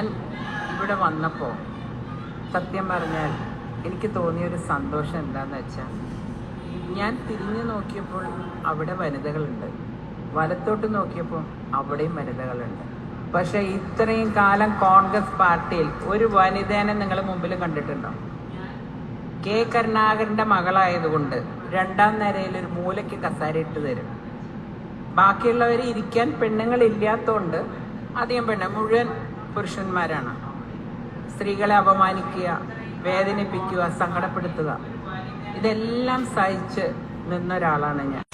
ഞാൻ ഇവിടെ വന്നപ്പോൾ സത്യം പറഞ്ഞാൽ എനിക്ക് തോന്നിയൊരു സന്തോഷം എന്താന്ന് വെച്ചാൽ ഞാൻ തിരിഞ്ഞു നോക്കിയപ്പോൾ അവിടെ വനിതകളുണ്ട്. വലത്തോട്ട് നോക്കിയപ്പോൾ അവിടെയും വനിതകളുണ്ട്. പക്ഷേ ഇത്രയും കാലം കോൺഗ്രസ് പാർട്ടിയിൽ ഒരു വനിതേനെ നിങ്ങൾ മുമ്പിൽ കണ്ടിട്ടുണ്ടോ? കെ കരുണാകരന്റെ മകളായതുകൊണ്ട് രണ്ടാം നിരയിൽ ഒരു മൂലയ്ക്ക് കസാര ഇട്ട് തരും. ബാക്കിയുള്ളവർ ഇരിക്കാൻ പെണ്ണുങ്ങൾ ഇല്ലാത്തതുകൊണ്ട് അധികം പെണ്ണ് മുഴുവൻ പുരുഷന്മാരാണ്. സ്ത്രീകളെ അപമാനിക്കുക വേദനിപ്പിക്കുക സങ്കടപ്പെടുത്തുക ഇതെല്ലാം സഹിച്ച് നിന്നൊരാളാണ് ഞാൻ.